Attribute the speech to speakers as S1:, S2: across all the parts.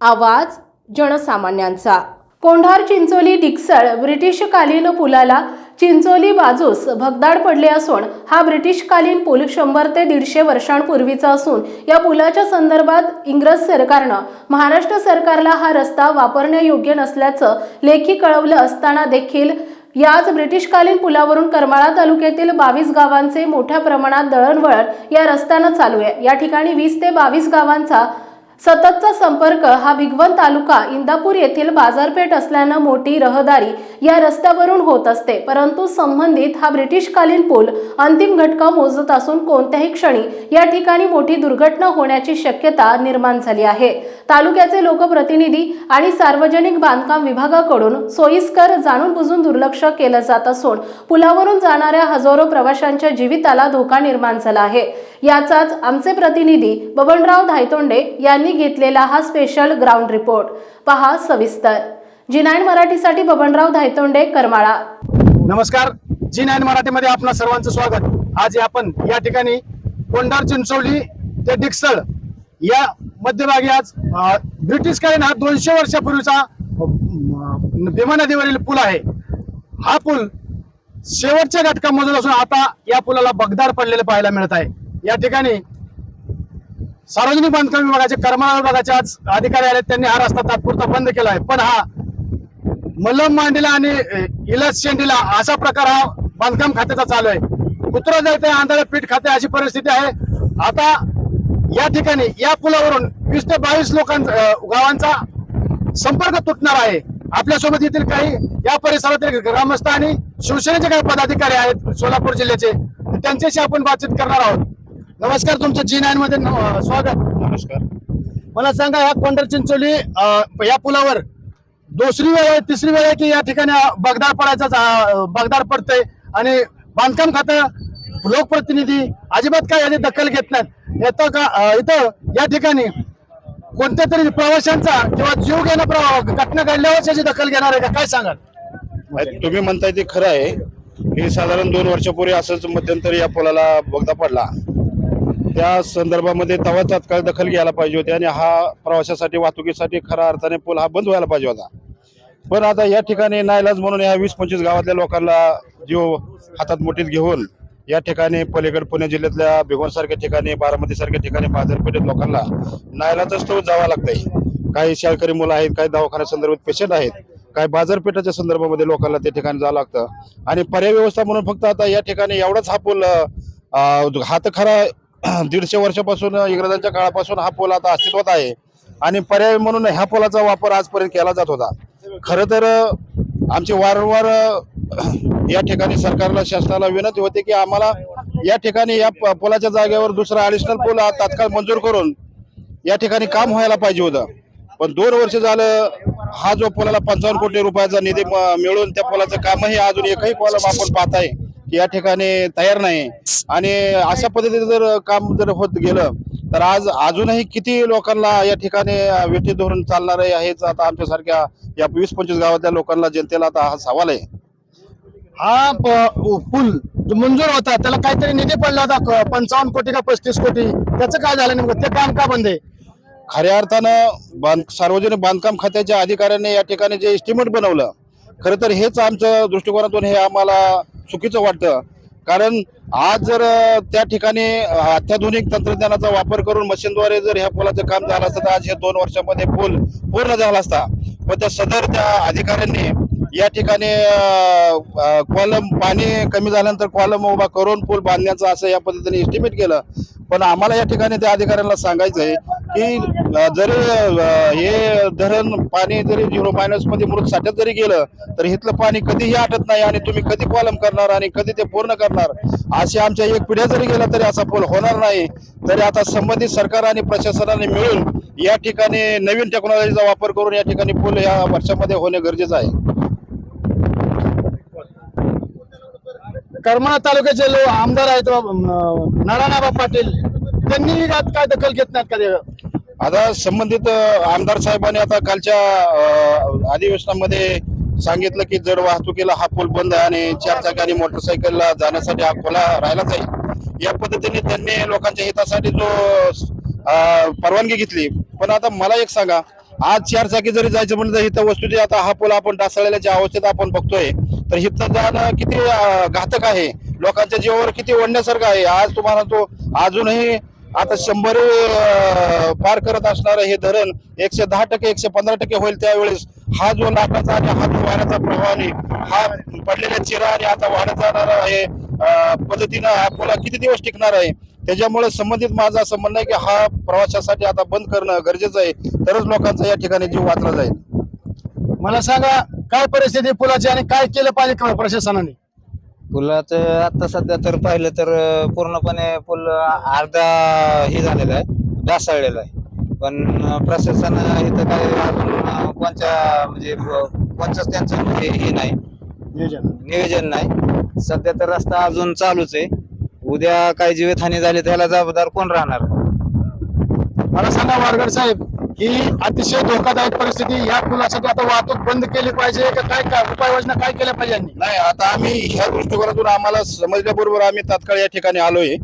S1: आवाज जनसामान्यांचा. कोंढार चिंचोली डिक्सळ ब्रिटिशकालीन पुलाला चिंचोली बाजूस भगदाड पडले असून हा ब्रिटिशकालीन पूल शंभर ते दीडशे वर्षांपूर्वीचा असून या पुलाच्या संदर्भात इंग्रज सरकारनं महाराष्ट्र सरकारला हा रस्ता वापरण्यायोग्य नसल्याचं लेखी कळवलं असताना देखील याच ब्रिटिशकालीन पुलावरून करमाळा तालुक्यातील बावीस गावांचे मोठ्या प्रमाणात दळणवळण या रस्त्यानं चालू आहे. या ठिकाणी वीस ते बावीस गावांचा सततचा संपर्क हा भिगवण तालुका इंदापूर येथील बाजारपेठ असल्यानं मोठी रहदारी या रस्त्यावरून होत असते. परंतु संबंधित हा ब्रिटिशकालीन पूल अंतिम घटका मोजत असून कोणत्याही क्षणी या ठिकाणी मोठी दुर्घटना होण्याची शक्यता निर्माण झाली आहे. तालुक्याचे लोकप्रतिनिधी आणि सार्वजनिक बांधकाम विभागाकडून सोयीस्कर जाणून बुजून दुर्लक्ष केलं जात असून पुलावरून जाणाऱ्या हजारो प्रवाशांच्या जीविताला धोका निर्माण झाला आहे. याचाच आमचे प्रतिनिधी बबनराव धायतोंडे यांनी घेतलेला हा स्पेशल ग्राउंड रिपोर्ट पहा सविस्तर. जी नाईन मराठीसाठी बबनराव धायतोंडे करमाळा.
S2: नमस्कार. जी नाईन मराठीमध्ये आपणा सर्वांचं स्वागत. आज आपण या ठिकाणी कोंडार चिंचोली ते डिक्सळ या मध्यभागी आज ब्रिटिशकालीन हा दोनशे वर्षापूर्वीचा भीमा नदीवरील पूल आहे. हा पूल शेवटच्या घटका असून आता या पुलाला बगदार पडलेले पाहायला मिळत आहे. या ठिकाणी सार्वजनिक बांधकाम विभागाचे करमाळा विभागाचे आज अधिकारी आले त्यांनी हा रस्ता तात्पुरता बंद केला आहे. पण हा मलम मांडीला आणि इलस शेंडीला असा प्रकार हा बांधकाम खात्याचा चालू आहे. कुत्रा जायचे आंधळे पीठ खाते अशी परिस्थिती आहे. आता या ठिकाणी या पुलावरून वीस ते बावीस लोकांचा गावांचा संपर्क तुटणार आहे. आपल्यासोबत येथील काही या परिसरातील ग्रामस्थ आणि शिवसेनेचे काही पदाधिकारी आहेत सोलापूर जिल्ह्याचे. त्यांच्याशी आपण बातचीत करणार आहोत. नमस्कार तुमचं जी नाईन मध्ये न- स्वागत.
S3: नमस्कार.
S2: मला सांगा या कोंढर चिंचोली अ, या पुलावर दुसरी वेळ आहे तिसरी वेळ आहे की या ठिकाणी बगदार पडायचा बगदार पडतंय? आणि बांधकाम खातं लोकप्रतिनिधी अजिबात काय याची दखल घेत नाहीत. येतं का अ, इथं या ठिकाणी कोणत्या तरी प्रवाशांचा किंवा जीव घेणं घटना घडल्यावर याची दखल घेणार आहे का? काय सांगाल?
S3: तुम्ही म्हणताय ते खरं आहे. की साधारण दोन वर्षापूर्वी असंच मध्यंतरी या पुलाला बोगदा पडला. त्या संदर्भामध्ये तेव्हा तात्काळ दखल घ्यायला पाहिजे होती आणि हा प्रवाशासाठी वाहतुकीसाठी खऱ्या अर्थाने पूल हा बंद व्हायला पाहिजे होता. पण आता या ठिकाणी नाईलाज म्हणून या वीस पंचवीस गावातल्या लोकांना जीव हातात मुठीत घेऊन या ठिकाणी पलीकड पुणे जिल्ह्यातल्या भिगवणसारख्या ठिकाणी बारामतीसारख्या ठिकाणी बाजारपेठेत लोकांना नाईलाजच तो जावं लागतंय. काही शाळकरी मुलं आहेत काही दवाखान्या संदर्भात पेशंट आहेत काही बाजारपेठाच्या संदर्भामध्ये लोकांना त्या ठिकाणी जावं लागतं. आणि पर्याय व्यवस्था म्हणून फक्त आता या ठिकाणी एवढाच हा पूल अं, खरा दीडशे वर्षापासून इंग्रजांच्या काळापासून हा पूल आता अस्तित्वात आहे. आणि पर्याय म्हणून ह्या पुलाचा वापर आजपर्यंत केला जात होता. खरं तर आमची वारंवार या ठिकाणी सरकारला शासनाला विनंती होती की आम्हाला या ठिकाणी या प- पुलाच्या जागेवर दुसरा ॲडिशनल पूल हा तात्काळ मंजूर करून या ठिकाणी काम व्हायला पाहिजे होतं. पण दोन वर्ष झालं हा जो पुलाला पंचावन्न कोटी रुपयाचा निधी म- मिळून त्या पुलाचं कामही अजून एकही कॉलम आपण पाहताय आहे. या ठिकाणी तयार नाही. आणि अशा पद्धतीने जर काम जर होत गेलं तर आज अजूनही किती लोकांना या ठिकाणी वेठी धोरण चालणार आहे हेच आता आमच्यासारख्या या वीस पंचवीस गावातल्या लोकांना जनतेला आता हा सवाल आहे.
S2: हा पूल जो मंजूर होता त्याला काहीतरी निधी पडला होता पंचावन्न कोटी का पस्तीस कोटी? त्याचं काय झालं नेमकं? ते काम का बंद आहे?
S3: खऱ्या अर्थानं बांध सार्वजनिक बांधकाम खात्याच्या अधिकाऱ्यांनी या ठिकाणी जे एस्टिमेट बनवलं खरं तर हेच आमच्या दृष्टिकोनातून हे आम्हाला चुकीचं वाटतं. कारण आज जर त्या ठिकाणी अत्याधुनिक तंत्रज्ञानाचा वापर करून मशीनद्वारे जर ह्या पुलाचं काम झालं असतं तर आज हे दोन वर्षामध्ये पूल पूर्ण झाला असता. पण त्या सदर त्या अधिकाऱ्यांनी या ठिकाणी कॉलम पाणी कमी झाल्यानंतर कॉलम उभा करून पूल बांधण्याचं असं या पद्धतीने एस्टिमेट केलं. पण आम्हाला या ठिकाणी त्या अधिकाऱ्यांना सांगायचं आहे की जरी हे धरण पाणी जरी झिरो मायनसमध्ये मृत साठ्यात जरी गेलं तर इथलं पाणी कधीही आटत नाही आणि तुम्ही कधी कॉलम करणार आणि कधी ते पूर्ण करणार? अशी आमच्या एक पिढ्या जरी गेला तरी असा पूल होणार नाही. तरी आता संबंधित सरकार आणि प्रशासनाने मिळून या ठिकाणी नवीन टेक्नॉलॉजीचा वापर करून या ठिकाणी पूल या वर्षामध्ये होणे गरजेचं आहे.
S2: करमाळा तालुक्याचे लोक आमदार आहेत अं, नारायणबा पाटील. त्यांनी यात काय दखल घेत नाहीत का
S3: आता संबंधित आमदार साहेबांनी आता कालच्या अधिवेशनामध्ये सांगितलं की जड वाहतुकीला हा पूल बंद आहे आणि चार चाकी आणि मोटरसायकलला जाण्यासाठी हा खोला राहिला जाईल या पद्धतीने त्यांनी लोकांच्या हितासाठी जो परवानगी घेतली. पण आता मला एक सांगा आज चार चाकी जरी जायचं म्हणलं तर इथं वस्तुती आता हा पूल आपण डासळल्याच्या अवस्थेत आपण बघतोय तर इथं जाणं किती घातक आहे? लोकांच्या जीवावर किती ओढण्यासारखं आहे? आज तुम्हाला तो अजूनही आता शंभर पार करत असणारं हे धरण एकशे दहा टक्के एकशे पंधरा टक्के होईल त्यावेळेस. हा जो लाटाचा आणि हा जो वाऱ्याचा प्रवाहाने हा पडलेल्या चिरा आणि आता वाढत जाणारा आहे पद्धतीनं हा पुला किती दिवस टिकणार आहे? त्याच्यामुळे संबंधित माझं असं म्हणणं आहे की हा प्रवाशासाठी आता बंद करणं गरजेचं आहे. तरच लोकांचा या ठिकाणी जीव वाचला जाईल.
S2: मला सांगा काय परिस्थिती पुलाची आणि काय केलं पाहिजे प्रशासनाने?
S4: पुलात आता सध्या तर पाहिलं तर पूर्णपणे पूल अर्धा हे झालेला आहे ढासळलेला आहे. पण प्रशासन इथं काय अजून कोणच्या म्हणजे कोणचंच त्यांचं म्हणजे हे नाही.
S2: नियोजन.
S4: नियोजन नाही. सध्या तर रस्ता अजून चालूच आहे. उद्या काही जीवितहानी झाली त्याला जबाबदार कोण राहणार?
S2: मला सांगा वारगड साहेब ही अतिशय धोकादायक परिस्थिती या पुलासाठी आता वाहतूक बंद केली पाहिजे. का काय काय उपाययोजना काय केल्या पाहिजे यांनी?
S3: नाही आता आम्ही ह्या दृष्टिकोनातून आम्हाला समजल्याबरोबर आम्ही तात्काळ या ठिकाणी आलोय.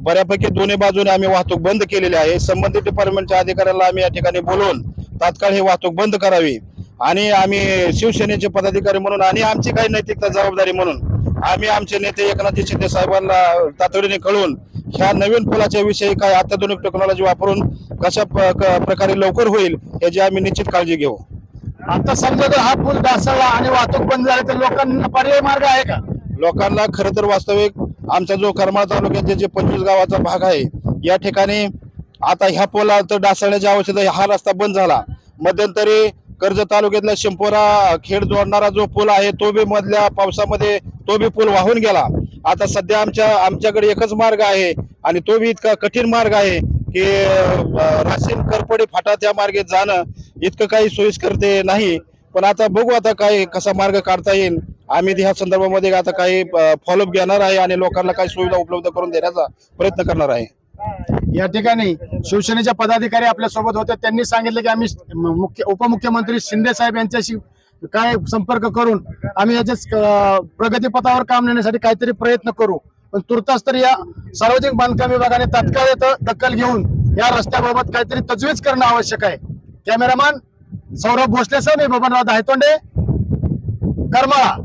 S3: बऱ्यापैकी दोन्ही बाजूने आम्ही वाहतूक बंद केलेली आहे. संबंधित डिपार्टमेंटच्या अधिकाऱ्याला आम्ही या ठिकाणी बोलवून तात्काळ ही वाहतूक बंद करावी. आणि आम्ही शिवसेनेचे पदाधिकारी म्हणून आणि आमची काही नैतिकता जबाबदारी म्हणून आम्ही आमचे नेते एकनाथ शिंदे साहेबांना तातडीने कळवून ह्या नवीन पुलाच्या विषयी काय अत्याधुनिक टेक्नॉलॉजी वापरून कशा प्रकारे लवकर होईल याची आम्ही निश्चित काळजी घेऊ.
S2: आता समजा जर हा पूल ढासळला आणि वाहतूक बंद झाली तर लोकांना पर्याय मार्ग आहे का?
S3: लोकांना खरं तर वास्तविक आमचा जो करमाळ तालुक्याचे जे पंचवीस गावाचा भाग आहे या ठिकाणी आता ह्या पोला तर डासळण्याची आवश्यकता. हा रस्ता बंद झाला. मध्यंतरी कर्जत तालुक्यातला शिंपोरा खेड जोडणारा जो पूल आहे तो बी मधल्या पावसामध्ये तो बी पूल वाहून गेला. आता सध्या आमच्या आमच्याकडे एकच मार्ग आहे आणि तो बी इतका कठीण मार्ग आहे की अं, राशीन करपडे फाटा त्या मार्गे जाणं इतकं काही सोयीस्कर ते नाही. पण आता बघू आता काय कसा मार्ग काढता येईल. आम्ही ह्या संदर्भामध्ये आता काही फॉलोअप घेणार आहे आणि लोकांना काही सुविधा उपलब्ध करून देण्याचा प्रयत्न करणार आहे.
S2: या ठिकाणी शिवसेनेच्या पदाधिकारी आपल्यासोबत होते. त्यांनी सांगितलं की आम्ही मुख्य उपमुख्यमंत्री शिंदे साहेब यांच्याशी काय संपर्क करून आम्ही याच्या प्रगतीपथावर काम नेण्यासाठी काहीतरी प्रयत्न करू. पण तुर्तास तर या सार्वजनिक बांधकाम विभागाने तात्काळ येतं दखल घेऊन या रस्त्याबाबत काहीतरी तजवीज करणं आवश्यक आहे. कॅमेरामॅन सौरभ भोसले सर मी बबनराव धायतोंडे करमाळा.